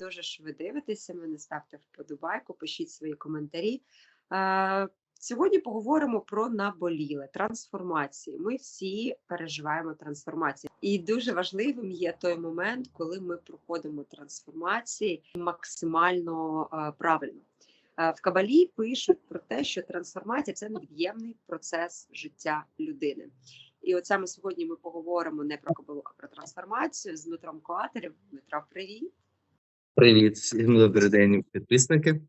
дуже, що ви дивитеся мене. Ставте вподобайку, пишіть свої коментарі. Е, Сьогодні поговоримо про наболіле трансформації. Ми всі переживаємо трансформації, і дуже важливим є той момент, коли ми проходимо трансформації максимально е, правильно. Е, В Кабалі пишуть про те, що трансформація це невід'ємний процес життя людини. І от саме сьогодні ми поговоримо не про кабалу, а про трансформацію з Дмитром Коатерем. Дмитро, привіт. Привіт, всім добрий день, підписники.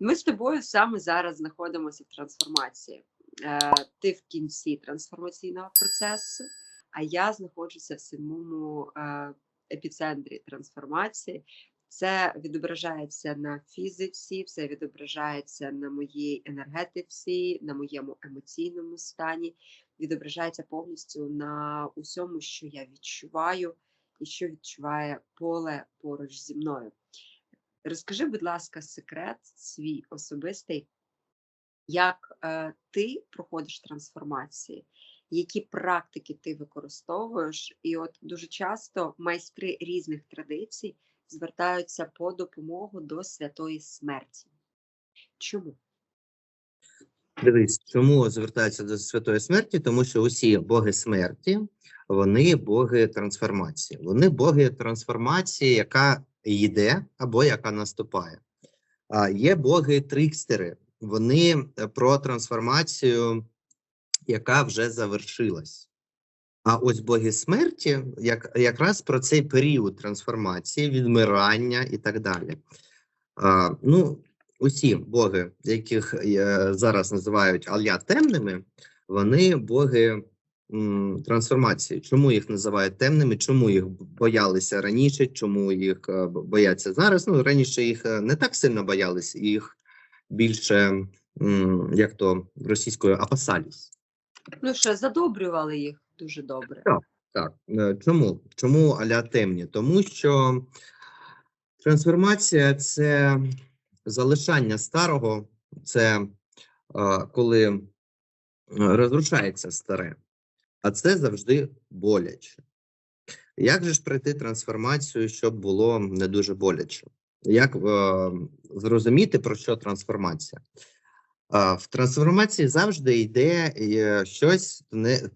Ми з тобою саме зараз знаходимося в трансформації. Е, ти в кінці трансформаційного процесу, а я знаходжуся в самому е, епіцентрі трансформації. Це відображається на фізиці, все відображається на моїй енергетиці, на моєму емоційному стані, відображається повністю на усьому, що я відчуваю, і що відчуває поле поруч зі мною. Розкажи, будь ласка, секрет свій особистий, як е, ти проходиш трансформації, які практики ти використовуєш, і от дуже часто майстри різних традицій звертаються по допомогу до святої смерті. Чому? Дивись, чому звертаються до святої смерті? Тому що усі боги смерті, вони боги трансформації. Вони боги трансформації, яка йде або яка наступає. А є боги трикстери. Вони е, про трансформацію, яка вже завершилась. А ось боги смерті, як, якраз про цей період трансформації, відмирання і так далі. А, ну, усі боги, яких е, зараз називають Алля темними, вони боги трансформації. Чому їх називають темними? Чому їх боялися раніше? Чому їх е, бояться зараз? Ну раніше їх е, не так сильно боялись, їх більше як то російською опасались. Ну що, задобрювали їх дуже добре. Так, е, чому? Чому аля темні? Тому що трансформація це залишання старого, це коли розрушається старе, а це завжди боляче. Як же ж пройти трансформацію, щоб було не дуже боляче? Як е, зрозуміти, про що трансформація? А, В трансформації завжди йде е, щось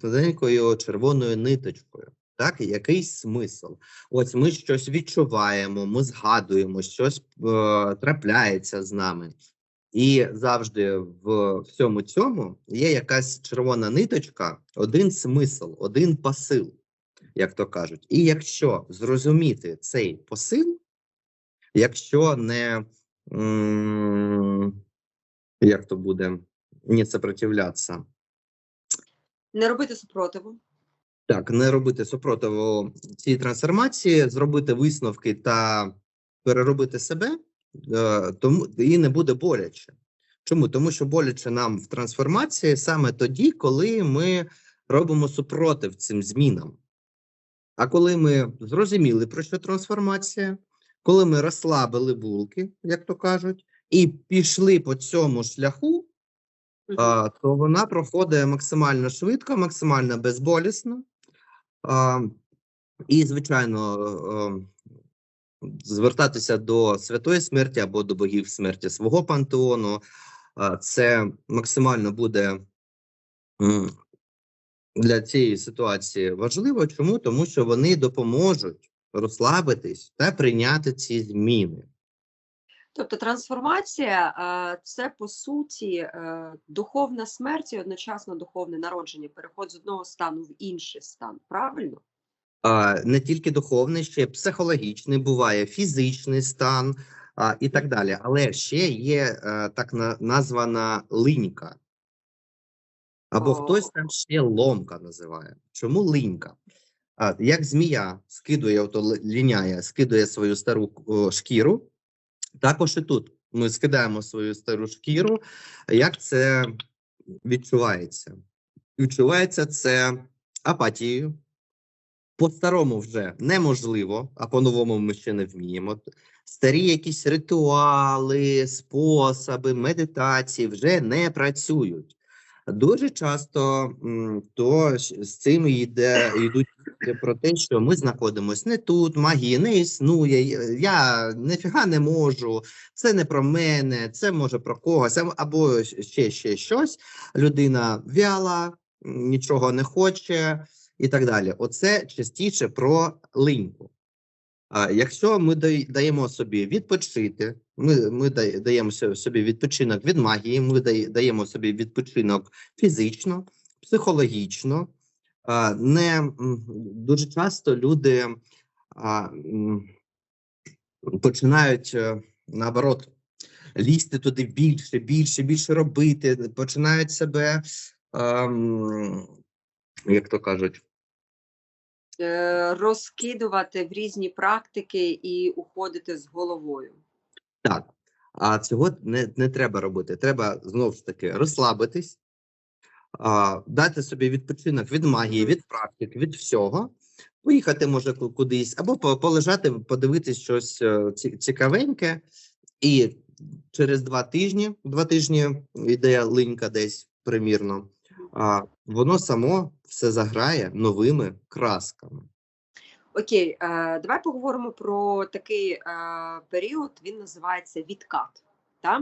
тоненькою червоною ниточкою, так, якийсь смисл. Ось ми щось відчуваємо, ми згадуємо, щось е, трапляється з нами. І завжди в всьому цьому є якась червона ниточка, один смисл, один посил, як то кажуть. І якщо зрозуміти цей посил, якщо не. як то буде не сопротивлятися. Не робити супротиву. Так, не робити супротиву цій трансформації, зробити висновки та переробити себе, тому і не буде боляче. Чому? Тому що боляче нам в трансформації саме тоді, коли ми робимо супротив цим змінам. А коли ми зрозуміли, про що трансформація, коли ми розслабили булки, як то кажуть, і пішли по цьому шляху, а, то вона проходить максимально швидко, максимально безболісно. А, і, звичайно, е, звертатися до святої смерті або до богів смерті свого пантеону. Це максимально буде для цієї ситуації важливо. Чому? Тому що вони допоможуть розслабитись та прийняти ці зміни. Тобто трансформація це по суті е, духовна смерть і одночасно духовне народження, переход з одного стану в інший стан. Правильно? А, не тільки духовний, ще психологічний, буває фізичний стан а, і так далі. Але ще є е, так на, названа линька. Або О. хтось там ще ломка називає. Чому линька? А, як змія скидує, ото ліняє, скидує свою стару о, шкіру, також і тут ми скидаємо свою стару шкіру. Як це відчувається? Відчувається це апатією, по-старому вже неможливо, а по-новому ми ще не вміємо. Старі якісь ритуали, способи, медитації вже не працюють. Дуже часто то з цим йде, йдуть про те, що ми знаходимося не тут, магії не існує, я ніфіга не можу, це не про мене, це може про когось, або ще, ще щось. Людина вяла, нічого не хоче і так далі. Оце частіше про линьку. А якщо ми даємо собі відпочити, ми, ми даємо собі відпочинок від магії, ми даємо собі відпочинок фізично, психологічно. Не дуже часто люди починають е, наоборот лізти туди більше, більше, більше робити, починають себе, як то кажуть, Розкидувати в різні практики і уходити з головою. Так, а цього не, не треба робити. Треба знову ж таки розслабитись, а, дати собі відпочинок від магії, від практик, від всього. Поїхати може кудись, або полежати, подивитись щось е, цікавеньке, і через два тижні, два тижні йде линька десь примірно, а, воно само все заграє новими красками. Окей, е, давай поговоримо про такий е, період. Він називається відкат. Та?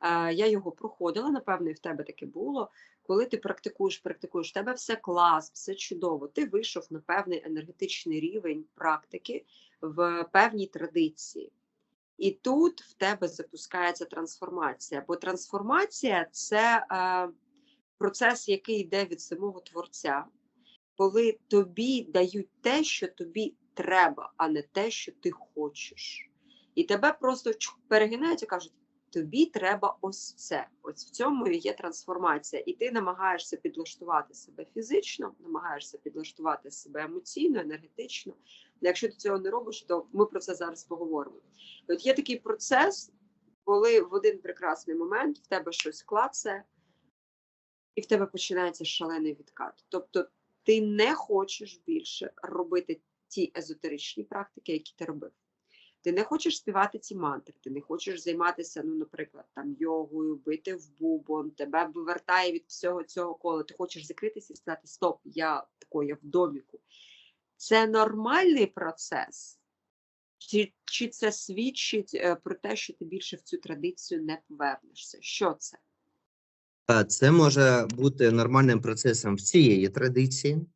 Е, я його проходила, напевно, і в тебе таке було. Коли ти практикуєш, практикуєш, в тебе все клас, все чудово. Ти вийшов на певний енергетичний рівень практики в певній традиції. І тут в тебе запускається трансформація. Бо трансформація це е, процес, який йде від самого творця коли тобі дають те, що тобі треба, а не те, що ти хочеш. І тебе просто перегинають і кажуть: тобі треба ось це. Ось в цьому є трансформація. І ти намагаєшся підлаштувати себе фізично, намагаєшся підлаштувати себе емоційно, енергетично. Якщо ти цього не робиш, то ми про це зараз поговоримо. От є такий процес, коли в один прекрасний момент в тебе щось клацає, і в тебе починається шалений відкат. Тобто ти не хочеш більше робити ті езотеричні практики, які ти робив. Ти не хочеш співати ці мантри, ти не хочеш займатися, ну, наприклад, там йогою, бити в бубон, тебе вивертає від всього цього кола. Ти хочеш закритися і сказати: Стоп, я такой, я в доміку. Це нормальний процес, чи, чи це свідчить е, про те, що ти більше в цю традицію не повернешся? Що це? Е, Це може бути нормальним процесом всієї традиції,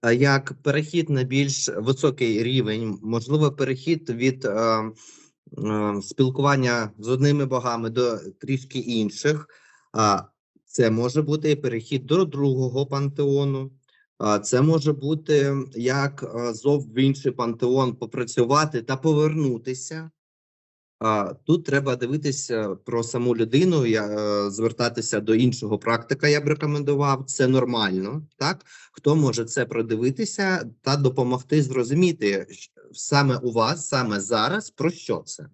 а як перехід на більш високий рівень, можливо, перехід від е, е, спілкування з одними богами до трішки інших. А це може бути перехід до другого пантеону. Це може бути як е, зов в інший пантеон попрацювати та повернутися. А, Тут треба дивитися про саму людину, я, е, звертатися до іншого практика, я б рекомендував. Це нормально, так? Хто може це продивитися та допомогти зрозуміти саме у вас, саме зараз, про що це?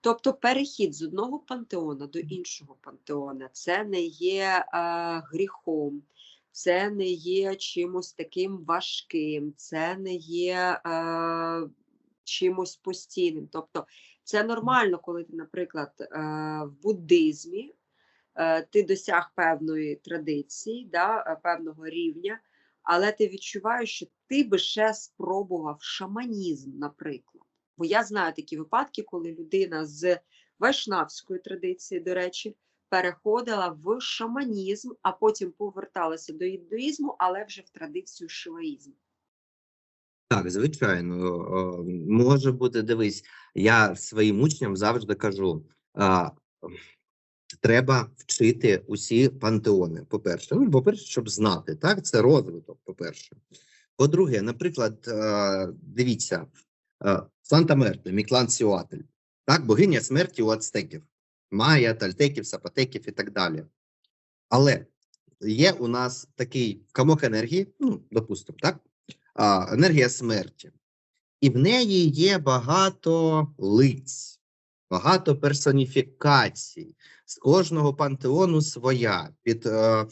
Тобто перехід з одного пантеона до іншого пантеона це не є е, гріхом, це не є чимось таким важким, це не є е, чимось постійним. Тобто це нормально, коли ти, наприклад, е, в буддизмі е, ти досяг певної традиції, да, е, певного рівня, але ти відчуваєш, що ти би ще спробував шаманізм, наприклад. Бо я знаю такі випадки, коли людина з вайшнавської традиції, до речі, переходила в шаманізм, а потім поверталася до індуїзму, але вже в традицію шиваїзму. Так, звичайно, може бути, дивись, я своїм учням завжди кажу: треба вчити усі пантеони. По-перше, ну, по-перше, щоб знати, так, це розвиток, по-перше. По-друге, наприклад, е, дивіться, е, Санта Мерта, Міклан Сіуатель, так, богиня смерті у ацтеків, Майя, Тальтеків, Сапотеків і так далі. Але є у нас такий камок енергії, ну, допустимо, так, енергія смерті. І в неї є багато лиць, багато персоніфікацій. З кожного пантеону своя, під е,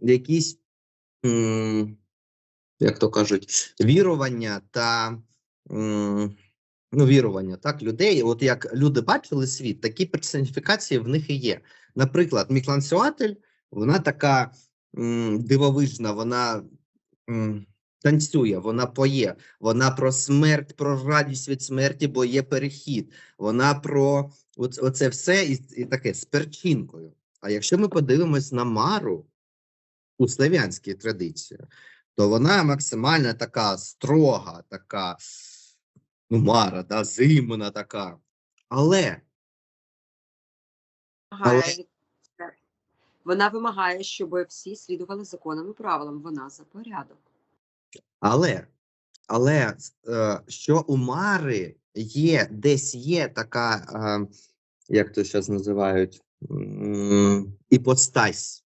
якісь, м, як то кажуть, вірування та м, ну, вірування так, людей. От як люди бачили світ, такі персоніфікації в них і є. Наприклад, Міклансюатель, вона така м, дивовижна, вона. м, танцює, вона поє, вона про смерть, про радість від смерті, бо є перехід. Вона про оц- оце все і, і таке з перчинкою. А якщо ми подивимось на Мару у славянській традиції, то вона максимально така строга, така ну, Мара, да, зимна така. Але Але- Вона вимагає, щоб всі слідували законам і правилам. Вона за порядок. Але, але е, що у Мари є, десь є така, е, як то зараз називають, іпостась,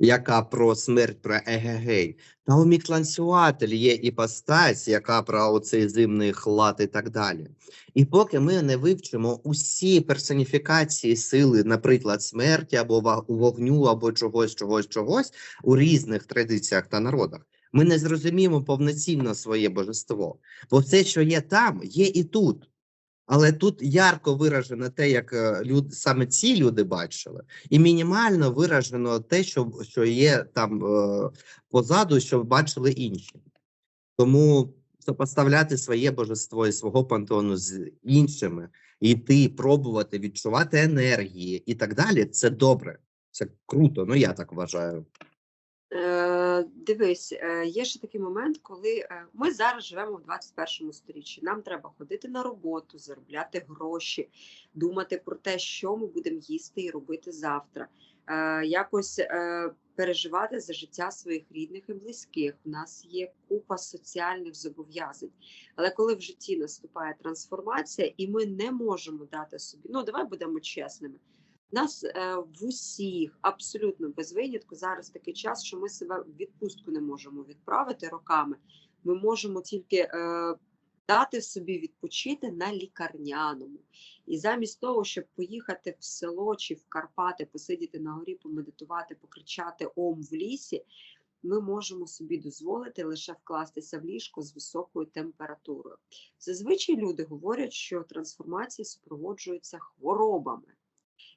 яка про смерть, про егегей. Та у Міклансюатель є іпостась, яка про оцей зимний хлад і так далі. І поки ми не вивчимо усі персоніфікації сили, наприклад, смерті або вогню, або чогось, чогось, чогось у різних традиціях та народах, ми не зрозуміємо повноцінно своє божество. Бо все, що є там, є і тут. Але тут ярко виражено те, як е, люд, саме ці люди бачили, і мінімально виражено те, що, що є там е, позаду, що бачили інші. Тому сопоставляти своє божество і свого пантеону з іншими, йти, пробувати, відчувати енергії і так далі, це добре. Це круто, ну я так вважаю. Е, дивись, е, є ще такий момент, коли е, ми зараз живемо в 21 сторіччі. Нам треба ходити на роботу, заробляти гроші, думати про те, що ми будемо їсти і робити завтра. Якось переживати за життя своїх рідних і близьких. У нас є купа соціальних зобов'язань. Але коли в житті наступає трансформація, і ми не можемо дати собі, ну давай будемо чесними. У нас е, в усіх абсолютно без винятку зараз такий час, що ми себе в відпустку не можемо відправити роками. Ми можемо тільки е, дати собі відпочити на лікарняному. І замість того, щоб поїхати в село чи в Карпати, посидіти на горі, помедитувати, покричати ом в лісі, ми можемо собі дозволити лише вкластися в ліжко з високою температурою. Зазвичай люди говорять, що трансформації супроводжуються хворобами.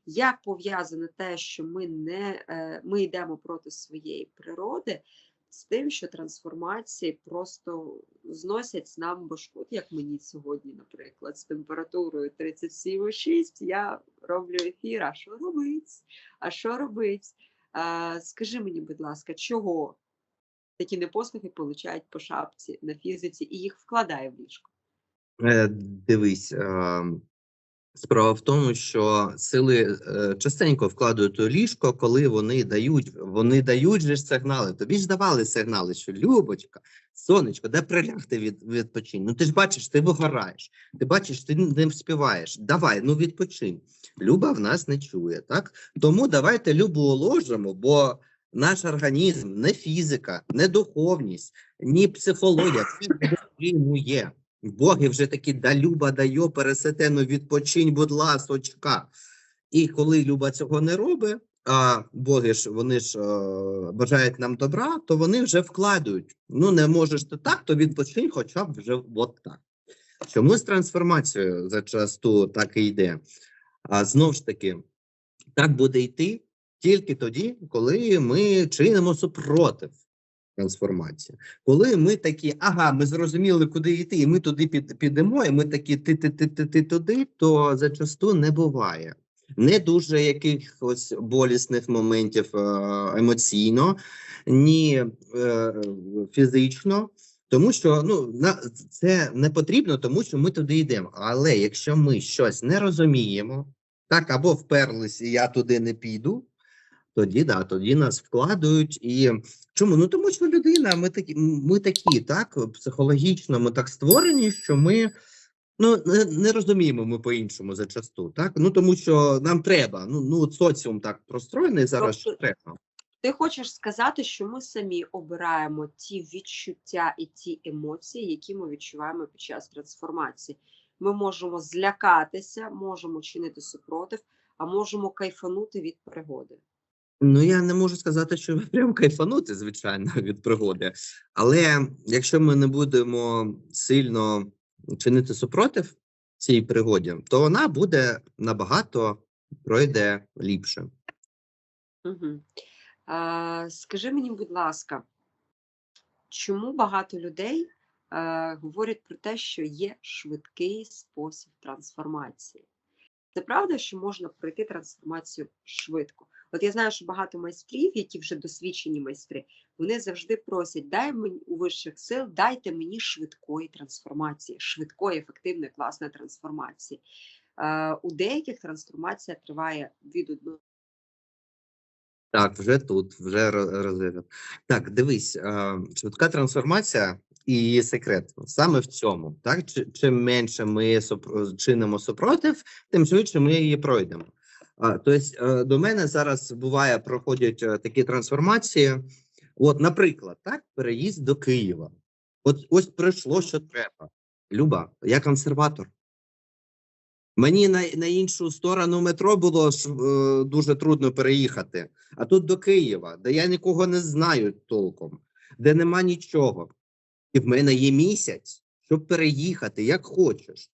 Як пов'язане те, що ми не е, ми йдемо проти своєї природи, з тим, що трансформації просто зносять нам башкут, як мені сьогодні, наприклад, з температурою 37,6 я роблю ефір. А що робить? А що робить? Скажи мені, будь ласка, чого такі непослухи получають по шапці на фізиці і їх вкладає в ліжко? Е, Дивись, е, справа в тому, що сили е, частенько вкладають у ліжко, коли вони дають, вони дають же сигнали. Тобі ж давали сигнали, що Любочка, сонечко, де прилягти від відпочинь. Ну ти ж бачиш, ти вигораєш. Ти бачиш, ти не вспіваєш. Давай, ну відпочинь. Люба в нас не чує, так? Тому давайте Любу уложимо, бо наш організм не фізика, не духовність, ні психологія. Це є. Боги вже такі да люба дайо, пересете, ну відпочинь, будь ласочка. І коли Люба цього не робить, а боги ж вони ж е, бажають нам добра, то вони вже вкладають. Ну, не можеш ти так, то відпочинь, хоча б вже от так. З трансформацією зачасту так і йде? А знов ж таки, так буде йти тільки тоді, коли ми чинимо супротив трансформації. Коли ми такі, ага, ми зрозуміли, куди йти, і ми туди під, підемо, і ми такі ти, ти, ти, ти, ти туди, то зачасту не буває. Не дуже якихось болісних моментів е, емоційно, ні е, фізично. Тому що ну на це не потрібно, тому що ми туди йдемо. Але якщо ми щось не розуміємо, так або вперлись, і я туди не піду, тоді да, тоді нас вкладають. І чому? Ну тому що людина, ми такі, ми такі, так психологічно, ми так створені, що ми ну не, не розуміємо ми по-іншому зачасту. Так ну тому що нам треба. Ну ну соціум так простроєний зараз. що Тобто треба. Ти хочеш сказати, що ми самі обираємо ті відчуття і ті емоції, які ми відчуваємо під час трансформації. Ми можемо злякатися, можемо чинити супротив, а можемо кайфанути від пригоди. Ну, я не можу сказати, що прям кайфанути, звичайно, від пригоди. Але якщо ми не будемо сильно чинити супротив цій пригоді, то вона буде набагато пройде ліпше. Угу. А, скажи мені, будь ласка, чому багато людей е, говорять про те, що є швидкий спосіб трансформації? Це правда, що можна пройти трансформацію швидко. От я знаю, що багато майстрів, які вже досвідчені майстри, вони завжди просять: дай мені у вищих сил, дайте мені швидкої трансформації, швидкої, ефективної, класної трансформації. Е, у деяких трансформація триває від одного. Так, вже тут, вже ро- Так, дивись, е, швидка трансформація і її секрет саме в цьому. Так, Чи- чим менше ми чинимо супротив, тим швидше ми її пройдемо. Тобто е, до мене зараз буває, проходять е, такі трансформації. От, наприклад, так, переїзд до Києва. От ось прийшло, що треба. Люба, я консерватор. Мені на, на іншу сторону метро було е, дуже трудно переїхати. А тут до Києва, де я нікого не знаю толком, де нема нічого. І в мене є місяць, щоб переїхати, як хочеш.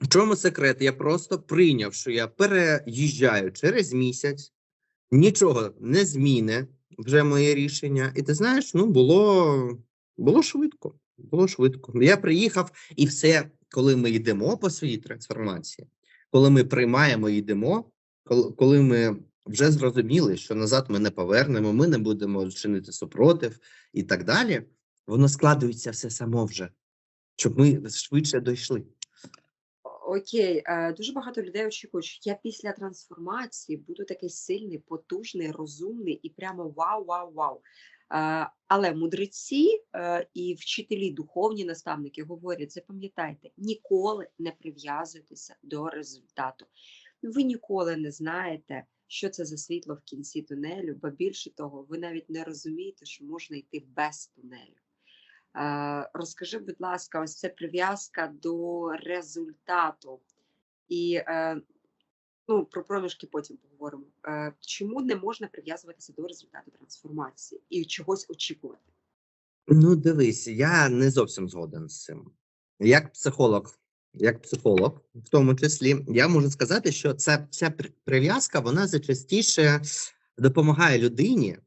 В чому секрет? Я просто прийняв, що я переїжджаю через місяць, нічого не зміни вже моє рішення. І ти знаєш, ну було, було швидко. Було швидко. Я приїхав, і все, коли ми йдемо по своїй трансформації, коли ми приймаємо і йдемо, коли, ми вже зрозуміли, що назад ми не повернемо, ми не будемо чинити супротив і так далі, воно складується все само вже, щоб ми швидше дійшли. Окей, е, дуже багато людей очікують, що я після трансформації буду такий сильний, потужний, розумний і прямо вау, вау, вау. Е, Але мудреці е, і вчителі, духовні наставники говорять: запам'ятайте, ніколи не прив'язуйтеся до результату. Ви ніколи не знаєте, що це за світло в кінці тунелю, бо більше того, ви навіть не розумієте, що можна йти без тунелю. Е, Розкажи, будь ласка, ось це прив'язка до результату. І е, ну, про проміжки потім поговоримо. Е, Чому не можна прив'язуватися до результату трансформації і чогось очікувати? Ну, дивись, я не зовсім згоден з цим. Як психолог, як психолог, в тому числі, я можу сказати, що ця, ця прив'язка вона зачастіше допомагає людині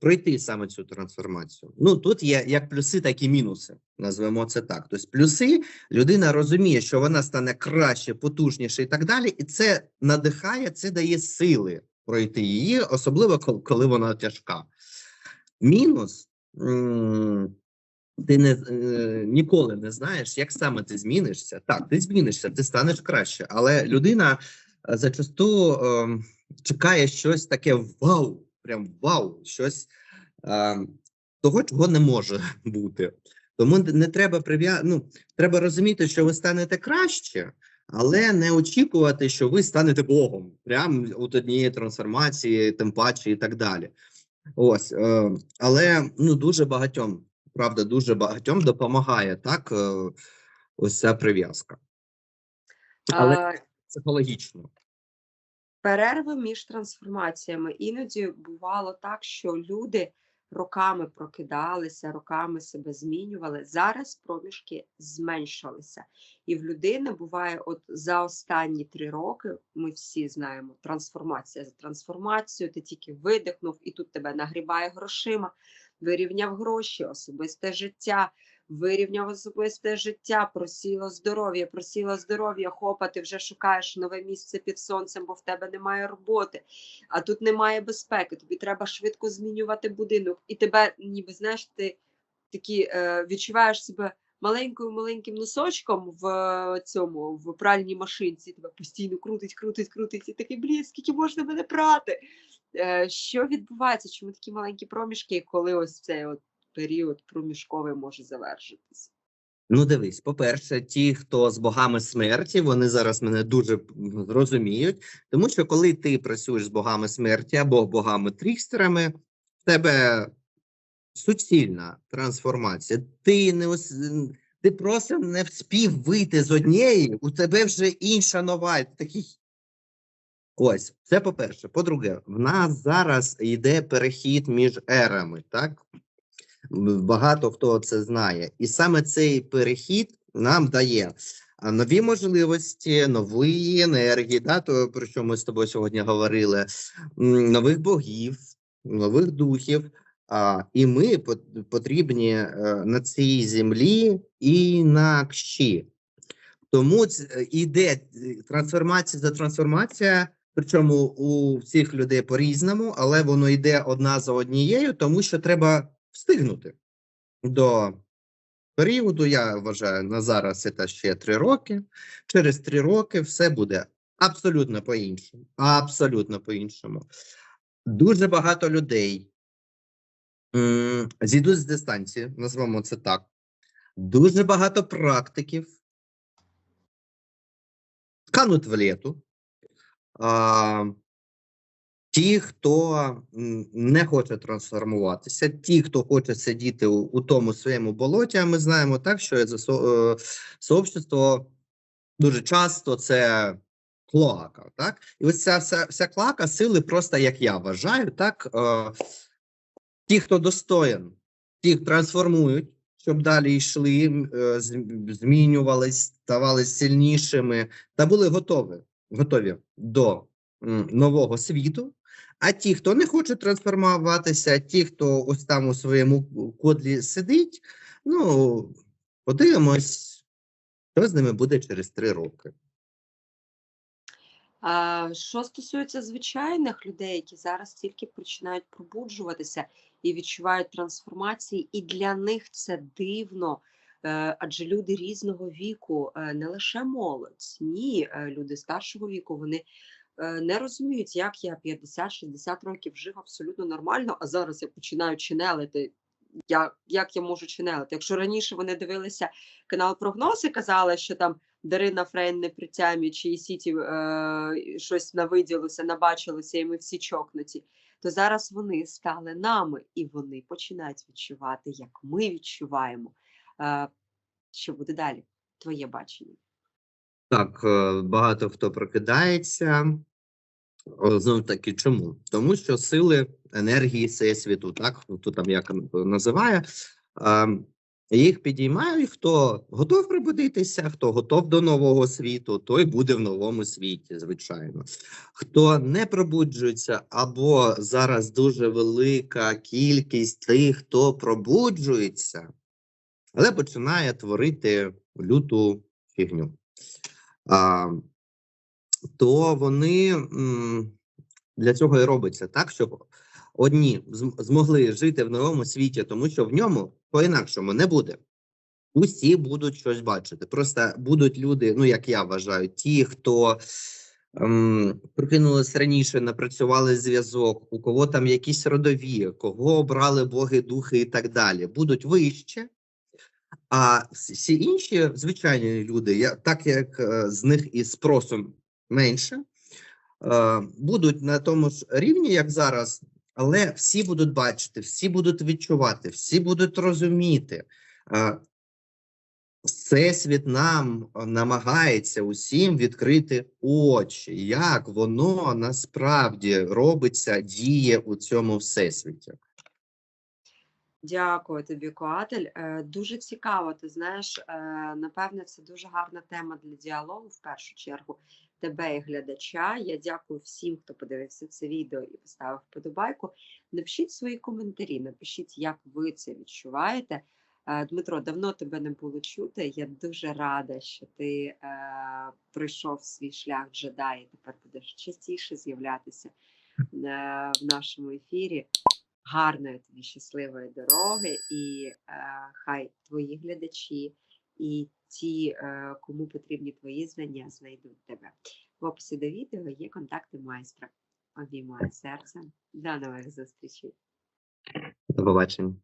пройти саме цю трансформацію. Ну тут є як плюси, так і мінуси. Назвемо це так. Тобто, плюси людина розуміє, що вона стане краще, потужніше і так далі, і це надихає, це дає сили пройти її, особливо коли вона тяжка. Мінус ти не е, ніколи не знаєш, як саме ти змінишся. Так, ти змінишся, ти станеш краще, але людина е, зачасту е, чекає щось таке вау, прям вау, щось е, того, чого не може бути. Тому не- треба прив'я... ну, треба розуміти, що ви станете краще, але не очікувати, що ви станете Богом, прямо от однієї трансформації, тим паче і так далі. Ось, е, але ну дуже багатьом, правда, дуже багатьом допомагає так. Е, ось ця прив'язка. Але Е, психологічно. Перерви між трансформаціями. Іноді бувало так, що люди роками прокидалися, роками себе змінювали. Зараз проміжки зменшилися. І в людини буває, от за останні три роки, ми всі знаємо, трансформація за трансформацією, ти тільки видихнув, і тут тебе нагрібає грошима, вирівняв гроші, особисте життя. Вирівняв особисте життя, просіло здоров'я, просіло здоров'я, хопа, ти вже шукаєш нове місце під сонцем, бо в тебе немає роботи, а тут немає безпеки. Тобі треба швидко змінювати будинок, і тебе, ніби знаєш, ти такі е, відчуваєш себе маленькою маленьким носочком в е, цьому в пральній машинці. Тебе постійно крутить, крутить, крутить, і такий блін, скільки можна мене прати? Е, що відбувається? Чому такі маленькі проміжки, коли ось цей от період проміжковий може завершитися? Ну, дивись, по-перше, ті, хто з богами смерті, вони зараз мене дуже м, зрозуміють, тому що коли ти працюєш з богами смерті або богами трікстерами, в тебе суцільна трансформація. Ти не ос... ти просто не вспів вийти з однієї, у тебе вже інша нова. Такий. Ось, це по-перше. По-друге, в нас зараз йде перехід між ерами, так? Багато хто це знає. І саме цей перехід нам дає нові можливості, нові енергії, да, то, про що ми з тобою сьогодні говорили, нових богів, нових духів. А, і ми потрібні е, на цій землі інакші. Тому ц- е, е, трансформація за трансформація, причому у всіх людей по-різному, але воно йде одна за однією, тому що треба встигнути до періоду. Я вважаю, на зараз це ще три роки. Через три роки все буде абсолютно по-іншому. Абсолютно по-іншому. Дуже багато людей зійдуть з дистанції, назвемо це так. Дуже багато практиків кануть в лету. Ті, хто не хоче трансформуватися, ті, хто хоче сидіти у, у тому своєму болоті, а ми знаємо так, що це со, е, сообщество дуже часто це клоака, так? І ось ця вся, вся клака сили, просто як я вважаю, так е, ті, хто достоин, ті трансформують, щоб далі йшли, е, змінювались, ставали сильнішими та були готові, готові до нового світу. А ті, хто не хоче трансформуватися, ті, хто ось там у своєму кодлі сидить, ну подивимось, що з ними буде через три роки. Що стосується звичайних людей, які зараз тільки починають пробуджуватися і відчувають трансформації, і для них це дивно, е, адже люди різного віку, е, не лише молодь, ні, е, люди старшого віку, вони не розуміють, як я 50-60 років жив абсолютно нормально, а зараз я починаю чинелити. Як, як я можу чинелити? Якщо раніше вони дивилися канал прогноз і казали, що там Дарина Фрейн не при тямі, чи і Сіті е, щось навиділося, набачилося, і ми всі чокнуті, то зараз вони стали нами, і вони починають відчувати, як ми відчуваємо. Е, що буде далі? Твоє бачення. Так, е, багато хто прокидається. Знов таки, чому? Тому що сили енергії Всесвіту, так, хто там як називає, е, їх підіймають. Хто готов пробудитися, хто готов до нового світу, той буде в новому світі, звичайно. Хто не пробуджується, або зараз дуже велика кількість тих, хто пробуджується, але починає творити люту фігню. То вони для цього і робиться так, щоб одні змогли жити в новому світі, тому що в ньому по-інакшому не буде. Усі будуть щось бачити. Просто будуть люди, ну як я вважаю, ті, хто ем, прокинулись раніше, напрацювали зв'язок, у кого там якісь родові, кого обрали боги, духи і так далі, будуть вище. А всі інші звичайні люди, я, так як е, з них і спросом менше, е, будуть на тому ж рівні, як зараз, але всі будуть бачити, всі будуть відчувати, всі будуть розуміти. Е, Всесвіт нам намагається усім відкрити очі, як воно насправді робиться, діє у цьому всесвіті. Дякую тобі, Коатель. Е, Дуже цікаво. Ти знаєш, е, напевне, це дуже гарна тема для діалогу в першу чергу тебе і глядача. Я дякую всім, хто подивився це відео і поставив вподобайку. Напишіть свої коментарі, напишіть, як ви це відчуваєте. Е, Дмитро, давно тебе не було чути. Я дуже рада, що ти е, пройшов свій шлях джедаї тепер будеш частіше з'являтися е, в нашому ефірі гарної тобі щасливої дороги, і е, хай твої глядачі і ті, е, кому потрібні твої знання, знайдуть тебе. В описі до відео є контакти майстра. Обіймаю серце. До нових зустрічей. До побачення.